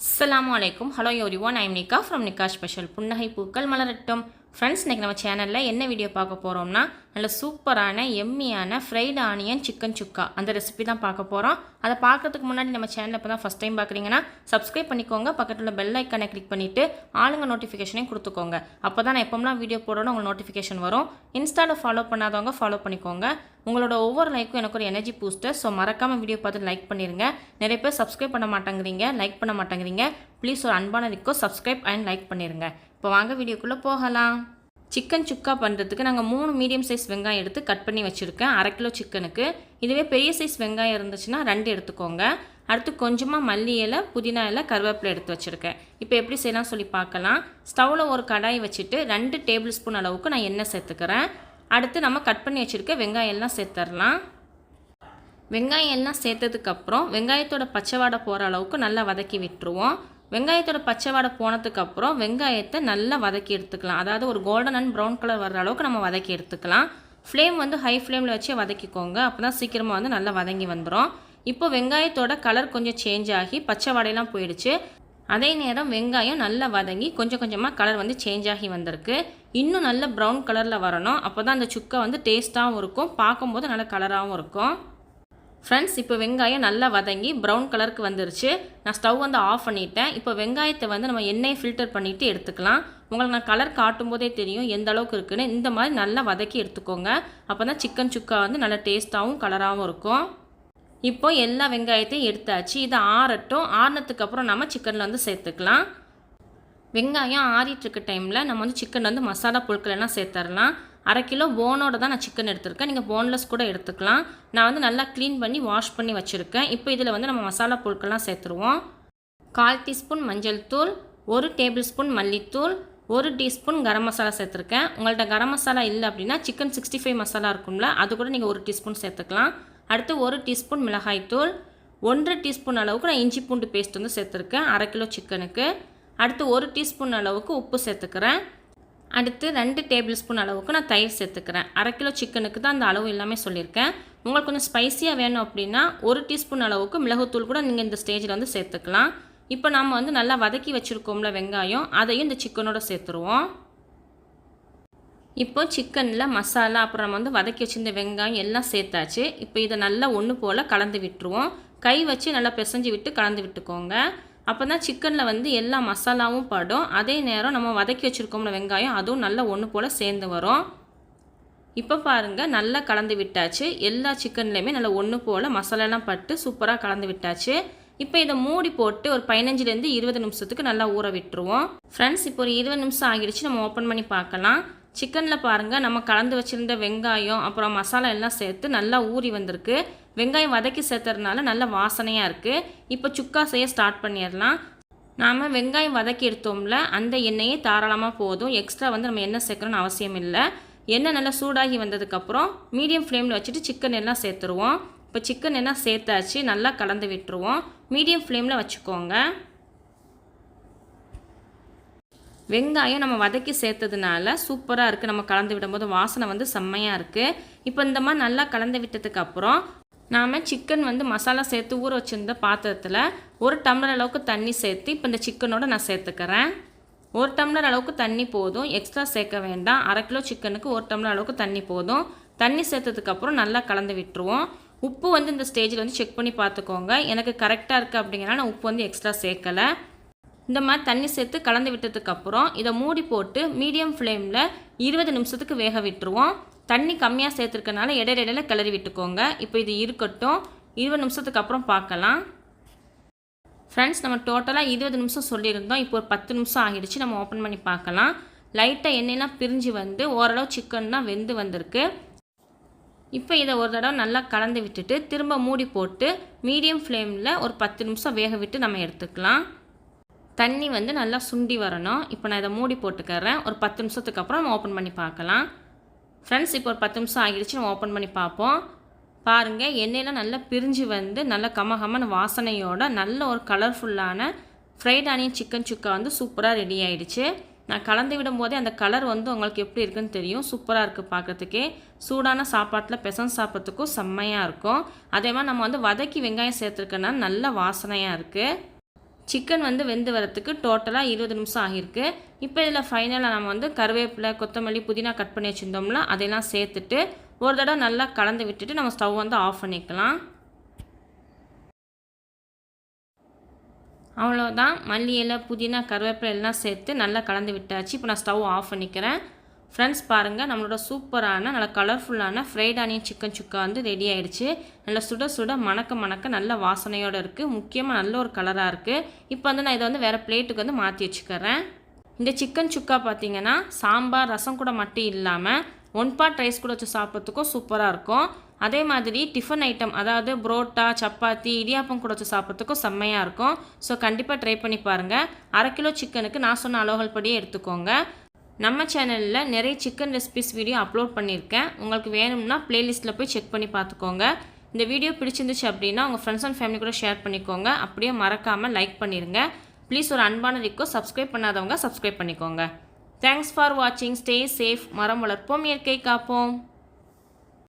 அஸ்லாம் வலைக்கும் hello everyone I'm Nikka from Nikka special புன்னகை பூக்கள் மலரட்டும். ஃப்ரெண்ட்ஸ் இன்றைக்கி நம்ம சேனலில் என்ன வீடியோ பார்க்க போகிறோம்னா நல்ல சூப்பரான எம்மியான ஃப்ரைடு ஆனியன் சிக்கன் சுக்கா அந்த ரெசிபி தான் பார்க்க போகிறோம் அதை பார்க்கறதுக்கு முன்னாடி நம்ம சேனலில் இப்போ தான் ஃபஸ்ட் டைம் பார்க்குறீங்கன்னா சப்ஸ்கிரைப் பண்ணிக்கோங்க. பக்கத்தில் உள்ள பெல் ஐக்கானை கிளிக் பண்ணிவிட்டு ஆளுங்க நோட்டிஃபிகேஷனையும் கொடுத்துக்கோங்க. அப்போ தான் நான் எப்போலாம் வீடியோ போடணும் உங்களுக்கு நோட்டிஃபிகேஷன் வரும். இன்ஸ்டாவில் ஃபாலோ பண்ணாதவங்க ஃபாலோ பண்ணிக்கோங்க. உங்களோட ஒவ்வொரு லைக்கும் எனக்கு ஒரு எனர்ஜி பூஸ்டர் ஸோ மறக்காமல் வீடியோ பார்த்து லைக் பண்ணிடுங்க நிறைய பேர் சப்ஸ்கிரைப் பண்ண மாட்டேங்கிறீங்க லைக் பண்ண மாட்டேங்கிறீங்க. ப்ளீஸ் ஒரு அன்பான ரிக்கோ சப்ஸ்கிரைப் அண்ட் லைக் பண்ணிடுங்க இப்போ வாங்க வீடியோக்குள்ளே போகலாம். சிக்கன் சுக்கா பண்ணுறதுக்கு நாங்கள் மூணு மீடியம் சைஸ் வெங்காயம் எடுத்து கட் பண்ணி வச்சுருக்கேன். அரை கிலோ சிக்கனுக்கு. இதுவே பெரிய சைஸ் வெங்காயம் இருந்துச்சுன்னா ரெண்டு எடுத்துக்கோங்க. அடுத்து கொஞ்சமாக மல்லி இலை புதினா இலை கருவேப்பிலை எடுத்து வச்சுருக்கேன். இப்போ எப்படி செய்யலாம் சொல்லி பார்க்கலாம். ஸ்டவ்வில் ஒரு கடாய் வச்சுட்டு ரெண்டு டேபிள் ஸ்பூன் அளவுக்கு நான் எண்ணெய் சேர்த்துக்கிறேன். அடுத்து நம்ம கட் பண்ணி வச்சுருக்க வெங்காயம் எல்லாம் சேர்த்துடலாம் வெங்காயம் எல்லாம் சேர்த்ததுக்கப்புறம் வெங்காயத்தோட பச்சைவாடை போகிற அளவுக்கு நல்லா வதக்கி விட்டுருவோம். வெங்காயத்தோட பச்சை வாடை போனதுக்கப்புறம் வெங்காயத்தை நல்லா வதக்கி எடுத்துக்கலாம். அதாவது ஒரு கோல்டன் அண்ட் ப்ரௌன் கலர் வர அளவுக்கு நம்ம வதக்கி எடுத்துக்கலாம். ஃப்ளேம் வந்து ஹை ஃப்ளேமில் வச்சு வதக்கிக்கோங்க. அப்போ தான் சீக்கிரமாக வந்து நல்லா வதங்கி வந்துடும் இப்போ வெங்காயத்தோட கலர் கொஞ்சம் சேஞ்ச் ஆகி பச்சை வாடையெல்லாம் போயிடுச்சு. அதே நேரம் வெங்காயம் நல்லா வதங்கி கொஞ்சம் கொஞ்சமாக கலர் வந்து சேஞ்ச் ஆகி வந்திருக்கு. இன்னும் நல்ல ப்ரௌன் கலரில் வரணும். அப்போ தான் அந்த சுக்கா வந்து டேஸ்ட்டாகவும் இருக்கும். பார்க்கும்போது நல்ல கலராகவும் இருக்கும். ஃப்ரெண்ட்ஸ் இப்போ வெங்காயம் நல்லா வதங்கி ப்ரௌன் கலருக்கு வந்துருச்சு. நான் ஸ்டவ் வந்து ஆஃப் பண்ணிட்டேன். இப்போ வெங்காயத்தை வந்து நம்ம எண்ணெயை ஃபில்டர் பண்ணிவிட்டு எடுத்துக்கலாம். உங்களுக்கு நான் கலர் காட்டும் போதே தெரியும் எந்த அளவுக்கு இருக்குன்னு. இந்த மாதிரி நல்லா வதக்கி எடுத்துக்கோங்க. அப்போ தான் சிக்கன் சுக்கா வந்து நல்லா டேஸ்ட்டாகவும் கலராகவும் இருக்கும். இப்போ எல்லா வெங்காயத்தையும் எடுத்தாச்சு. இதை ஆறட்டும். ஆறினதுக்கப்புறம் நம்ம சிக்கனில் வந்து சேர்த்துக்கலாம். வெங்காயம் ஆறிட்டுருக்க டைமில் நம்ம வந்து சிக்கன் வந்து மசாலா பொருட்கள் எல்லாம் சேர்த்துடலாம் அரை கிலோ போனோட தான் நான் சிக்கன் எடுத்திருக்கேன். நீங்கள் போன்லெஸ் கூட எடுத்துக்கலாம். நான் வந்து நல்லா க்ளீன் பண்ணி வாஷ் பண்ணி வச்சுருக்கேன். இப்போ இதில் வந்து நம்ம மசாலா பொருட்கள்லாம் சேர்த்துருவோம். கால் டீஸ்பூன் மஞ்சள் தூள் ஒரு டேபிள் ஸ்பூன் மல்லித்தூள் ஒரு டீஸ்பூன் கரம் மசாலா சேர்த்துருக்கேன். உங்கள்கிட்ட கரம் மசாலா இல்லை அப்படின்னா சிக்கன் சிக்ஸ்டி ஃபைவ் மசாலா இருக்கும்ல அது கூட நீங்கள் ஒரு டீஸ்பூன் சேர்த்துக்கலாம். அடுத்து ஒரு டீஸ்பூன் மிளகாய்த்தூள் ஒன்றரை டீஸ்பூன் அளவுக்கு நான் இஞ்சி பூண்டு பேஸ்ட் வந்து சேர்த்துருக்கேன் அரை கிலோ சிக்கனுக்கு அடுத்து ஒரு டீஸ்பூன் அளவுக்கு உப்பு சேர்த்துக்கிறேன். அடுத்து ரெண்டு டேபிள் ஸ்பூன் அளவுக்கு நான் தயிர் சேர்த்துக்கிறேன். அரை கிலோ சிக்கனுக்கு தான் அந்த அளவு எல்லாமே சொல்லியிருக்கேன். உங்களுக்கு கொஞ்சம் ஸ்பைஸியாக வேணும் அப்படின்னா ஒரு டீஸ்பூன் அளவுக்கு மிளகுத்தூள் கூட நீங்கள் இந்த ஸ்டேஜில் வந்து சேர்த்துக்கலாம். இப்போ நம்ம வந்து நல்லா வதக்கி வச்சுருக்கோம்ல வெங்காயம் அதையும் இந்த சிக்கனோட சேர்த்துருவோம். இப்போ சிக்கனில் மசாலா அப்புறம் நம்ம வந்து வதக்கி வச்சிருந்த வெங்காயம் எல்லாம் சேர்த்தாச்சு. இப்போ இதை நல்லா ஒன்று போல் கலந்து விட்டுருவோம். கை வச்சு நல்லா பிசைஞ்சு விட்டு கலந்து விட்டுக்கோங்க. அப்போ தான் சிக்கனில் வந்து எல்லா மசாலாவும் படும். அதே நேரம் நம்ம வதக்கி வச்சுருக்கோம்ல வெங்காயம் அதுவும் நல்லா ஒன்று போல் சேர்ந்து வரும். இப்போ பாருங்கள் நல்லா கலந்து விட்டாச்சு. எல்லா சிக்கன்லேயுமே நல்லா ஒன்று போல் மசாலாலாம் பட்டு சூப்பராக கலந்து விட்டாச்சு. இப்போ இதை மூடி போட்டு ஒரு பதினஞ்சுலேருந்து இருபது நிமிஷத்துக்கு நல்லா ஊற விட்டுருவோம். ஃப்ரெண்ட்ஸ் இப்போ ஒரு இருபது நிமிஷம் ஆகிடுச்சு. நம்ம ஓப்பன் பண்ணி பார்க்கலாம். சிக்கனில் பாருங்கள் நம்ம கலந்து வச்சுருந்த வெங்காயம் அப்புறம் மசாலா எல்லாம் சேர்த்து நல்லா ஊறி வந்திருக்கு. வெங்காயம் வதக்கி சேர்த்துறதுனால நல்ல வாசனையாக இருக்குது இப்போ சுக்கா செய்ய ஸ்டார்ட் பண்ணிடலாம். நாம் வெங்காயம் வதக்கி எடுத்தோம்ல அந்த எண்ணெயே தாராளமாக போதும். எக்ஸ்ட்ரா வந்து நம்ம எண்ணெய் சேர்க்கணும்னு அவசியம் இல்லை. எண்ணெய் நல்லா சூடாகி வந்ததுக்கப்புறம் மீடியம் ஃப்ளேமில் வச்சுட்டு சிக்கன் எல்லாம் சேர்த்துருவோம். இப்போ சிக்கன் எல்லாம் சேர்த்தாச்சு நல்லா கலந்து விட்டுருவோம். மீடியம் ஃப்ளேமில் வச்சுக்கோங்க. வெங்காயம் நம்ம வதக்கி சேர்த்ததுனால சூப்பராக இருக்குது நம்ம கலந்து விடும்போது வாசனை வந்து செம்மையாக இருக்குது இப்போ இந்த மாதிரி நல்லா கலந்து விட்டதுக்கப்புறம் நாம் சிக்கன் வந்து மசாலா சேர்த்து ஊற வச்சுருந்த பாத்திரத்தில் ஒரு டம்ளர் அளவுக்கு தண்ணி சேர்த்து இப்போ இந்த சிக்கனோட நான் சேர்த்துக்கிறேன். ஒரு டம்ளர் அளவுக்கு தண்ணி போதும். எக்ஸ்ட்ரா சேர்க்க வேண்டாம். அரை கிலோ சிக்கனுக்கு ஒரு டம்ளர் அளவுக்கு தண்ணி போதும். தண்ணி சேர்த்ததுக்கப்புறம் நல்லா கலந்து விட்டுருவோம். உப்பு வந்து இந்த ஸ்டேஜில் வந்து செக் பண்ணி பார்த்துக்கோங்க. எனக்கு கரெக்டாக இருக்குது அப்படிங்கிறனால நான் உப்பு வந்து எக்ஸ்ட்ரா சேர்க்கலை. இந்த மாதிரி தண்ணி சேர்த்து கலந்து விட்டதுக்கப்புறம் இதை மூடி போட்டு மீடியம் ஃப்ளேமில் இருபது நிமிஷத்துக்கு வேக விட்டுருவோம். தண்ணி கம்மியாக சேர்த்துருக்கனால இடையிடையில கிளறி விட்டுக்கோங்க. இப்போ இது இருக்கட்டும். இருபது நிமிஷத்துக்கு அப்புறம் பார்க்கலாம். ஃப்ரெண்ட்ஸ் நம்ம டோட்டலாக இருபது நிமிஷம் சொல்லியிருந்தோம். இப்போ ஒரு பத்து நிமிஷம் ஆகிடுச்சு. நம்ம ஓப்பன் பண்ணி பார்க்கலாம். லைட்டாக எண்ணெயெலாம் பிரிஞ்சு வந்து ஓரளவு சிக்கன் தான் வெந்து வந்திருக்கு. இப்போ இதை ஒரு தடவை நல்லா கலந்து விட்டுட்டு திரும்ப மூடி போட்டு மீடியம் ஃப்ளேமில் ஒரு பத்து நிமிஷம் வேக விட்டு நம்ம எடுத்துக்கலாம். தண்ணி வந்து நல்லா சுண்டி வரணும். இப்போ நான் இதை மூடி போட்டுக்கிறேன். ஒரு பத்து நிமிஷத்துக்கு அப்புறம் நம்ம ஓப்பன் பண்ணி பார்க்கலாம். ஃப்ரெண்ட்ஸ் இப்போ ஒரு பத்து நிமிஷம் ஆகிடுச்சு. நம்ம ஓப்பன் பண்ணி பார்ப்போம். பாருங்கள் எண்ணெயெலாம் நல்லா பிரிஞ்சு வந்து நல்ல கமகமான வாசனையோட நல்ல ஒரு கலர்ஃபுல்லான ஃப்ரைட் ஆனியன் சிக்கன் சுக்கா வந்து சூப்பராக ரெடி ஆகிடுச்சு நான் கலந்து விடும்போதே அந்த கலர் வந்து உங்களுக்கு எப்படி இருக்குன்னு தெரியும். சூப்பராக இருக்குது பார்க்கறதுக்கே. சூடான சாப்பாட்டில் பெசன் சாப்பிட்றதுக்கும் செம்மையாக இருக்கும். அதே மாதிரி நம்ம வந்து வதக்கி வெங்காயம் சேர்த்துருக்கனால நல்ல வாசனையாக இருக்குது சிக்கன் வந்து வெந்து வரத்துக்கு டோட்டலாக இருபது நிமிஷம் ஆகியிருக்கு. இப்போ இதில் ஃபைனலாக நம்ம வந்து கருவேப்பிலை கொத்தமல்லி புதினா கட் பண்ணி வச்சுருந்தோம்ல அதையெல்லாம் சேர்த்துட்டு ஒரு தடவை நல்லா கலந்து விட்டுட்டு நம்ம ஸ்டவ் வந்து ஆஃப் பண்ணிக்கலாம். அவ்வளோதான் மல்லி இலை புதினா கருவேப்பிலை எல்லாம் சேர்த்து நல்லா கலந்து விட்டாச்சு. இப்போ நான் ஸ்டவ் ஆஃப் பண்ணிக்கிறேன். ஃப்ரெண்ட்ஸ் பாருங்கள் நம்மளோட சூப்பரான நல்ல கலர்ஃபுல்லான ஃப்ரைட் ஆனியன் சிக்கன் சுக்கா வந்து ரெடி ஆகிடுச்சு நல்லா சுட சுட மணக்க மணக்க நல்ல வாசனையோடு இருக்குது முக்கியமாக நல்ல ஒரு கலராக இருக்குது இப்போ வந்து நான் இதை வந்து வேறு பிளேட்டுக்கு வந்து மாற்றி வச்சுக்கிறேன். இந்த சிக்கன் சுக்கா பார்த்தீங்கன்னா சாம்பார் ரசம் கூட மட்டும் இல்லாமல் ஒன் பார்ட் ரைஸ் கூட வச்சு சாப்பிட்றதுக்கும் சூப்பராக இருக்கும். அதே மாதிரி டிஃபன் ஐட்டம் அதாவது புரோட்டா சப்பாத்தி இடியாப்பம் கூட வச்சு சாப்பிட்றதுக்கும் செம்மையாக இருக்கும். ஸோ கண்டிப்பாக ட்ரை பண்ணி பாருங்கள் அரை கிலோ சிக்கனுக்கு நான் சொன்ன அளவுகள் படியே எடுத்துக்கோங்க. நம்ம சேனலில் நிறைய சிக்கன் ரெசிபிஸ் வீடியோ அப்லோட் பண்ணியிருக்கேன். உங்களுக்கு வேணும்னா ப்ளேலிஸ்ட்டில் போய் செக் பண்ணி பார்த்துக்கோங்க. இந்த வீடியோ பிடிச்சிருந்துச்சு அப்படின்னா உங்கள் ஃப்ரெண்ட்ஸ் அண்ட் ஃபேமிலி கூட ஷேர் பண்ணிக்கோங்க. அப்படியே மறக்காமல் லைக் பண்ணிடுங்க ப்ளீஸ் ஒரு அன்பான ரிக்கோ சப்ஸ்கிரைப் பண்ணாதவங்க சப்ஸ்கிரைப் பண்ணிக்கோங்க. தேங்க்ஸ் ஃபார் வாட்சிங் ஸ்டே சேஃப் மரம் வளர்ப்போம். இயற்கை காப்போம்.